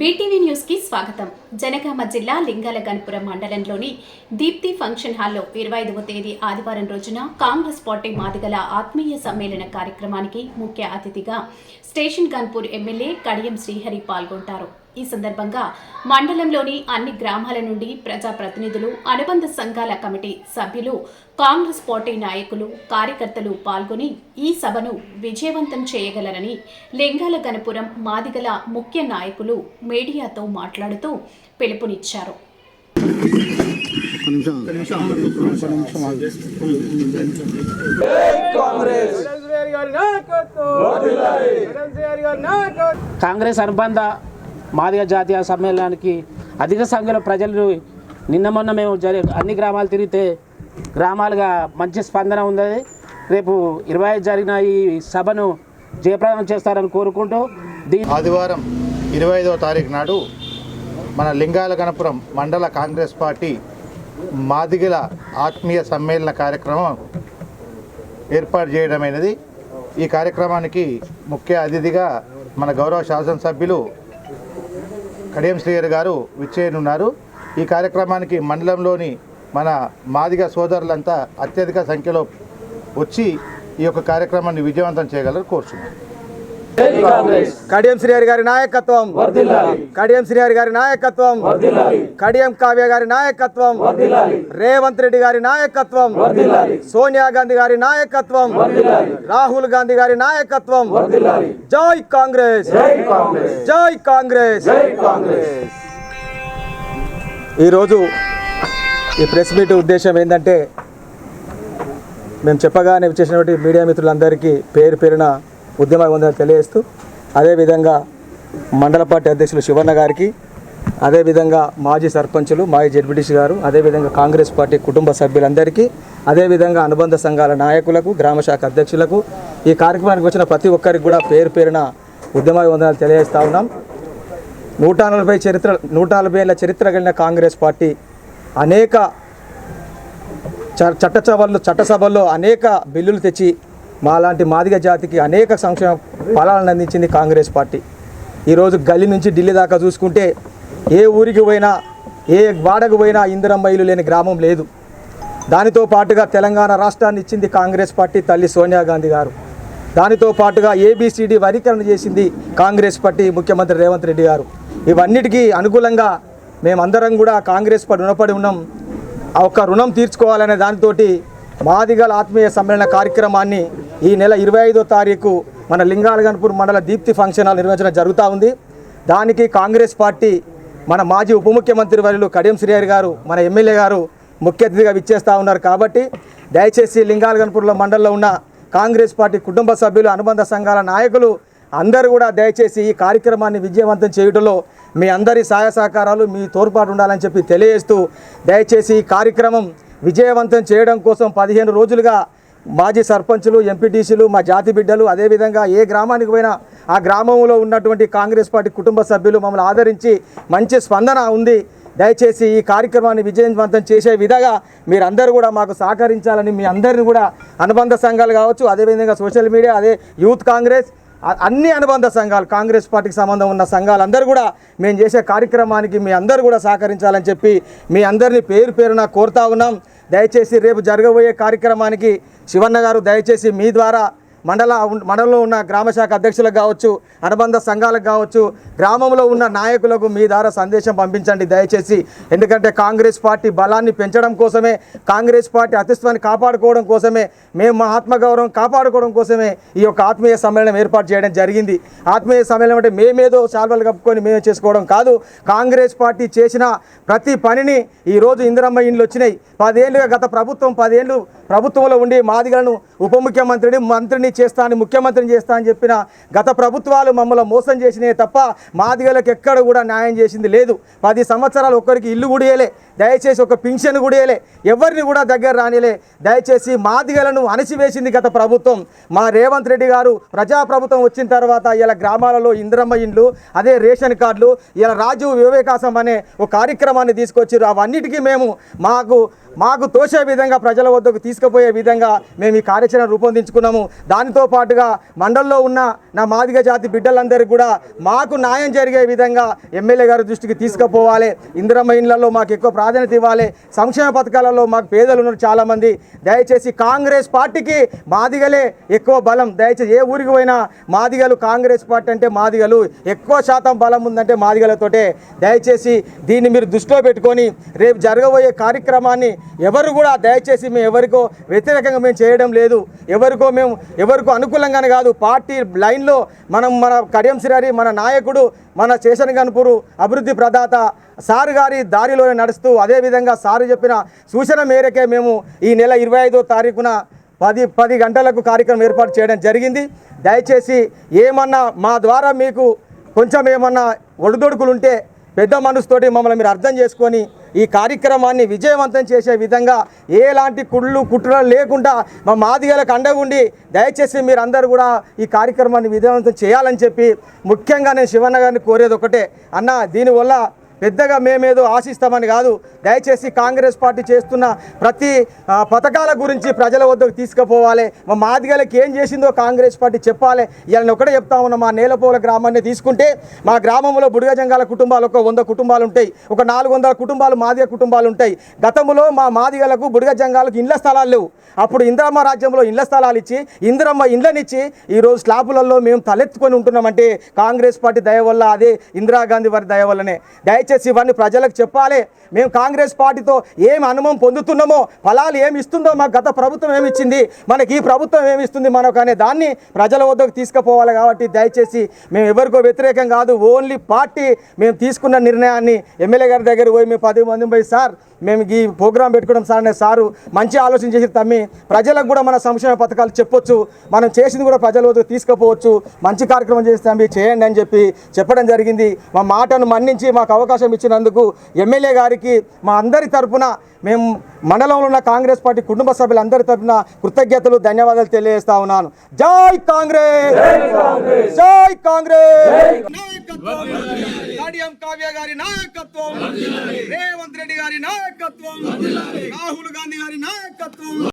BTV న్యూస్కి స్వాగతం. జనగామ జిల్లా లింగాలగన్పురం మండలంలోని దీప్తి ఫంక్షన్ హాల్లో ఇరవై ఐదవ తేదీ ఆదివారం రోజున కాంగ్రెస్ పార్టీ మాదిగల ఆత్మీయ సమ్మేళన కార్యక్రమానికి ముఖ్య అతిథిగా స్టేషన్ గన్పూర్ ఎమ్మెల్యే కడియం శ్రీహరి పాల్గొంటారు. ఈ సందర్భంగా మండలంలోని అన్ని గ్రామాల నుండి ప్రజాప్రతినిధులు అనుబంధ సంఘాల కమిటీ సభ్యులు కాంగ్రెస్ పార్టీ నాయకులు కార్యకర్తలు పాల్గొని ఈ సభను విజయవంతం చేయగలరని లింగాల గణపురం మాదిగల ముఖ్య నాయకులు మీడియాతో మాట్లాడుతూ పిలుపునిచ్చారు. కాంగ్రెస్ అనుబంధ మాదిగ జాతీయ సమ్మేళనానికి అధిక సంఖ్యలో ప్రజలు నిన్న మొన్న మేము జరి అన్ని గ్రామాలు తిరిగితే గ్రామాలుగా మంచి స్పందన ఉంది రేపు ఇరవై జరిగిన ఈ సభను జయప్రదం చేస్తారని కోరుకుంటూ దీని ఆదివారం ఇరవై ఐదవ తారీఖు నాడు మన లింగాల గణపురం మండల కాంగ్రెస్ పార్టీ మాదిగల ఆత్మీయ సమ్మేళన కార్యక్రమం ఏర్పాటు చేయడమైనది. ఈ కార్యక్రమానికి ముఖ్య అతిథిగా మన గౌరవ శాసనసభ్యులు కడియం శ్రీహరి గారు విచ్చేయనున్నారు. ఈ కార్యక్రమానికి మండలంలోని మన మాదిగ సోదరులంతా అత్యధిక సంఖ్యలో వచ్చి ఈ యొక్క కార్యక్రమాన్ని విజయవంతం చేయగలరు కోరుచున్నాను. కడియం శ్రీహరి గారి నాయకత్వం. కడియం శ్రీహరి గారి నాయకత్వం. కడియం కావ్య గారి నాయకత్వం. రేవంత్ రెడ్డి గారి నాయకత్వం. సోనియా గాంధీ గారి నాయకత్వం. రాహుల్ గాంధీ గారి నాయకత్వం. జై కాంగ్రెస్. జై కాంగ్రెస్. ఈరోజు ఈ ప్రెస్ మీట్ ఉద్దేశం ఏంటంటే మేము చెప్పగానే చేసినటువంటి మీడియా మిత్రులందరికీ పేరు పేరున ఉద్యమ ఉందని తెలియజేస్తూ అదేవిధంగా మండల పార్టీ అధ్యక్షులు శివన్న గారికి అదేవిధంగా మాజీ సర్పంచులు మాజీ జడ్పీటీసీ గారు అదేవిధంగా కాంగ్రెస్ పార్టీ కుటుంబ సభ్యులందరికీ అదేవిధంగా అనుబంధ సంఘాల నాయకులకు గ్రామ శాఖ అధ్యక్షులకు ఈ కార్యక్రమానికి వచ్చిన ప్రతి ఒక్కరికి కూడా పేరు పేరున ఉద్యమ వందనాలు తెలియజేస్తా ఉన్నాం. నూట నలభై చరిత్ర నూట నలభై ఏళ్ళ చరిత్ర కలిగిన కాంగ్రెస్ పార్టీ అనేక చ- చట్టసభల్లో చట్టసభల్లో అనేక బిల్లులు తెచ్చి మాలాంటి మాదిగ జాతికి అనేక సంక్షేమ ఫలాలను అందించింది కాంగ్రెస్ పార్టీ. ఈరోజు గల్లీ నుంచి ఢిల్లీ దాకా చూసుకుంటే ఏ ఊరికి పోయినా ఏ వాడకు పోయినా ఇందిరమ్మ ఇల్లు లేని గ్రామం లేదు. దానితో పాటుగా తెలంగాణ రాష్ట్రాన్ని ఇచ్చింది కాంగ్రెస్ పార్టీ తల్లి సోనియా గాంధీ గారు. దానితో పాటుగా ఏబిసిడి వరీకరణ చేసింది కాంగ్రెస్ పార్టీ ముఖ్యమంత్రి రేవంత్ రెడ్డి గారు. ఇవన్నిటికీ అనుకూలంగా మేమందరం కూడా కాంగ్రెస్ పార్టీ రుణపడి ఉన్నాం. ఆ ఒక్క రుణం తీర్చుకోవాలనే దానితోటి మాదిగల ఆత్మీయ సమ్మేళన కార్యక్రమాన్ని ఈ నెల ఇరవై ఐదో తారీఖు మన లింగాలగన్పూర్ మండల దీప్తి ఫంక్షన్ హాల్ నిర్వహించడం జరుగుతూ ఉంది. దానికి కాంగ్రెస్ పార్టీ మన మాజీ ఉప ముఖ్యమంత్రి వర్యులు కడియం శ్రీహరి గారు మన ఎమ్మెల్యే గారు ముఖ్య అతిథిగా విచ్చేస్తూ ఉన్నారు కాబట్టి దయచేసి లింగాలగన్పూర్లో మండలంలో ఉన్న కాంగ్రెస్ పార్టీ కుటుంబ సభ్యులు అనుబంధ సంఘాల నాయకులు అందరూ కూడా దయచేసి ఈ కార్యక్రమాన్ని విజయవంతం చేయడంలో మీ అందరి సహాయ సహకారాలు మీ తోడ్పాటు ఉండాలని చెప్పి తెలియజేస్తూ దయచేసి ఈ కార్యక్రమం విజయవంతం చేయడం కోసం పదిహేను రోజులుగా మాజీ సర్పంచులు ఎంపీటీసీలు మా జాతి బిడ్డలు అదేవిధంగా ఏ గ్రామానికి పోయినా ఆ గ్రామంలో ఉన్నటువంటి కాంగ్రెస్ పార్టీ కుటుంబ సభ్యులు మమ్మల్ని ఆదరించి మంచి స్పందన ఉంది. దయచేసి ఈ కార్యక్రమాన్ని విజయవంతం చేసే విధంగా మీరందరూ కూడా మాకు సహకరించాలని మీ అందరిని కూడా అనుబంధ సంఘాలు కావచ్చు అదేవిధంగా సోషల్ మీడియా అదే యూత్ కాంగ్రెస్ అన్ని అనుబంధ సంఘాలు కాంగ్రెస్ పార్టీకి సంబంధం ఉన్న సంఘాలందరూ కూడా మేము చేసే కార్యక్రమానికి మీ అందరూ కూడా సహకరించాలని చెప్పి మీ అందరినీ పేరు పేరున కోరుతా ఉన్నాం. దయచేసి రేపు జరగబోయే కార్యక్రమానికి శివన్న గారు దయచేసి మీ ద్వారా మండల మండలంలో ఉన్న గ్రామ శాఖ అధ్యక్షులకు కావచ్చు అనుబంధ సంఘాలకు కావచ్చు గ్రామంలో ఉన్న నాయకులకు మీ ద్వారా సందేశం పంపించండి దయచేసి. ఎందుకంటే కాంగ్రెస్ పార్టీ బలాన్ని పెంచడం కోసమే కాంగ్రెస్ పార్టీ అతిత్వాన్ని కాపాడుకోవడం కోసమే మేము మా ఆత్మగౌరవం కాపాడుకోవడం కోసమే ఈ యొక్క ఆత్మీయ సమ్మేళనం ఏర్పాటు చేయడం జరిగింది. ఆత్మీయ సమ్మేళనం అంటే మేమేదో శాల్వలు కప్పుకొని మేమే చేసుకోవడం కాదు. కాంగ్రెస్ పార్టీ చేసిన ప్రతి పనిని ఈరోజు ఇందిరమ్మ ఇండ్లు వచ్చినాయి. పదేళ్ళుగా గత ప్రభుత్వం పదేళ్ళు ప్రభుత్వంలో ఉండి మాదిగలను ఉప ముఖ్యమంత్రిని మంత్రిని చేస్తా అని ముఖ్యమంత్రిని చేస్తా అని చెప్పిన గత ప్రభుత్వాలు మమ్మల్ని మోసం చేసినాయి తప్ప మాదిగలకు ఎక్కడ కూడా న్యాయం చేసింది లేదు. పది సంవత్సరాలు ఒక్కరికి ఇల్లు కూడా దయచేసి ఒక పింఛన్ కూడా ఎవరిని కూడా దగ్గర రానిలే దయచేసి మాదిగలను అణిచివేసింది గత ప్రభుత్వం. మా రేవంత్ రెడ్డి గారు ప్రజాప్రభుత్వం వచ్చిన తర్వాత ఇలా గ్రామాలలో ఇంద్రమ్మ ఇండ్లు అదే రేషన్ కార్డులు ఇలా రాజు వివేకాసం అనే ఒక కార్యక్రమాన్ని తీసుకొచ్చారు అవన్నిటికీ మేము మాకు మాకు తోసే విధంగా ప్రజల వద్దకు తీసుకుపోయే విధంగా మేము ఈ కార్యాచరణ రూపొందించుకున్నాము. దానితో పాటుగా మండల్లో ఉన్న నా మాదిగ జాతి బిడ్డలందరికీ కూడా మాకు న్యాయం జరిగే విధంగా ఎమ్మెల్యే గారి దృష్టికి తీసుకుపోవాలి. ఇందిరమ్మ ఇండ్లలో మాకు ఎక్కువ ప్రాధాన్యత ఇవ్వాలి. సంక్షేమ పథకాలలో మాకు పేదలు ఉన్నారు చాలామంది. దయచేసి కాంగ్రెస్ పార్టీకి మాదిగలే ఎక్కువ బలం. దయచేసి ఏ ఊరికి పోయినా మాదిగలు కాంగ్రెస్ పార్టీ అంటే మాదిగలు. ఎక్కువ శాతం బలం ఉందంటే మాదిగలతోటే. దయచేసి దీన్ని మీరు దృష్టిలో పెట్టుకొని రేపు జరగబోయే కార్యక్రమాన్ని ఎవరు కూడా దయచేసి మేము ఎవరికో వ్యతిరేకంగా మేము చేయడం లేదు. ఎవరికో మేము ఎవరికో అనుకూలంగానే కాదు. పార్టీ లైన్ లైన్లో మనం మన కడియం సిరారి మన నాయకుడు మన చేషన్ గన్పూరు అభివృద్ధి ప్రదాత సారు గారి దారిలోనే నడుస్తూ అదేవిధంగా సారు చెప్పిన సూచన మేరకే మేము ఈ నెల ఇరవై ఐదో తారీఖున పది పది గంటలకు కార్యక్రమం ఏర్పాటు చేయడం జరిగింది. దయచేసి ఏమన్నా మా ద్వారా మీకు కొంచెం ఏమన్నా ఒడిదొడుకులుంటే పెద్ద మనసుతోటి మమ్మల్ని మీరు అర్థం చేసుకొని ఈ కార్యక్రమాన్ని విజయవంతం చేసే విధంగా ఎలాంటి కుళ్ళు కుట్రలు లేకుండా మా మాదిగలకు అండగుండి ఉండి దయచేసి మీరందరూ కూడా ఈ కార్యక్రమాన్ని విజయవంతం చేయాలని చెప్పి ముఖ్యంగా నేను శివన్న గారిని కోరేది ఒకటే. అన్న దీనివల్ల పెద్దగా మేమేదో ఆశిస్తామని కాదు దయచేసి కాంగ్రెస్ పార్టీ చేస్తున్న ప్రతి పథకాల గురించి ప్రజల వద్దకు తీసుకుపోవాలి. మా మాదిగలకి ఏం చేసిందో కాంగ్రెస్ పార్టీ చెప్పాలి. ఇలా ఒకటే చెప్తా ఉన్నా మా నేలపోల గ్రామాన్ని తీసుకుంటే మా గ్రామంలో బుడిగజంగాల కుటుంబాలు ఒక వంద కుటుంబాలు ఉంటాయి ఒక నాలుగు వందల కుటుంబాలు మాదిగ కుటుంబాలు ఉంటాయి. గతంలో మా మాదిగలకు బుడిగజంగాలకు ఇండ్ల స్థలాలు లేవు. అప్పుడు ఇంద్రమ్మ రాజ్యంలో ఇండ్ల స్థలాలు ఇచ్చి ఇంద్రమ్మ ఇండ్లనిచ్చి ఈరోజు స్లాపులలో మేము తలెత్తుకొని ఉంటున్నామంటే కాంగ్రెస్ పార్టీ దయ వల్ల అదే ఇందిరాగాంధీ వారి దయ వల్లనే. దయచేసి ఇవన్నీ ప్రజలకు చెప్పాలి. మేము కాంగ్రెస్ పార్టీతో ఏం అనుభవం పొందుతున్నామో ఫలాలు ఏమి ఇస్తుందో మాకు గత ప్రభుత్వం ఏమి ఇచ్చింది మనకి ఈ ప్రభుత్వం ఏమి ఇస్తుంది మనకు అనే దాన్ని ప్రజల వద్దకు తీసుకుపోవాలి కాబట్టి దయచేసి మేము ఎవరికో వ్యతిరేకం కాదు ఓన్లీ పార్టీ మేము తీసుకున్న నిర్ణయాన్ని ఎమ్మెల్యే గారి దగ్గర పోయి మేము పది మంది పోయి సార్ మేము ఈ ప్రోగ్రాం పెట్టుకోవడం సార్ అనే సారు మంచి ఆలోచన చేసి తమ్మి. ప్రజలకు కూడా మన సంక్షేమ పథకాలు చెప్పొచ్చు మనం చేసింది కూడా ప్రజల వద్దకు తీసుకుపోవచ్చు మంచి కార్యక్రమం చేస్తే తమ్మి చేయండి అని చెప్పి చెప్పడం జరిగింది. మా మాటను మన్నించి మాకు అవకాశం ఇచ్చినందుకు ఎమ్మెల్యే గారికి మా అందరి తరపున మేము మండలంలో ఉన్న కాంగ్రెస్ పార్టీ కుటుంబ సభ్యులందరి తరపున కృతజ్ఞతలు ధన్యవాదాలు తెలియజేస్తా ఉన్నాను. జై కాంగ్రెస్! జై కాంగ్రెస్! నాయకత్వం కావ్య గారి నాయకత్వం! రేవంత్ రెడ్డి గారి నాయకత్వం! రాహుల్ గాంధీ గారి నాయకత్వం!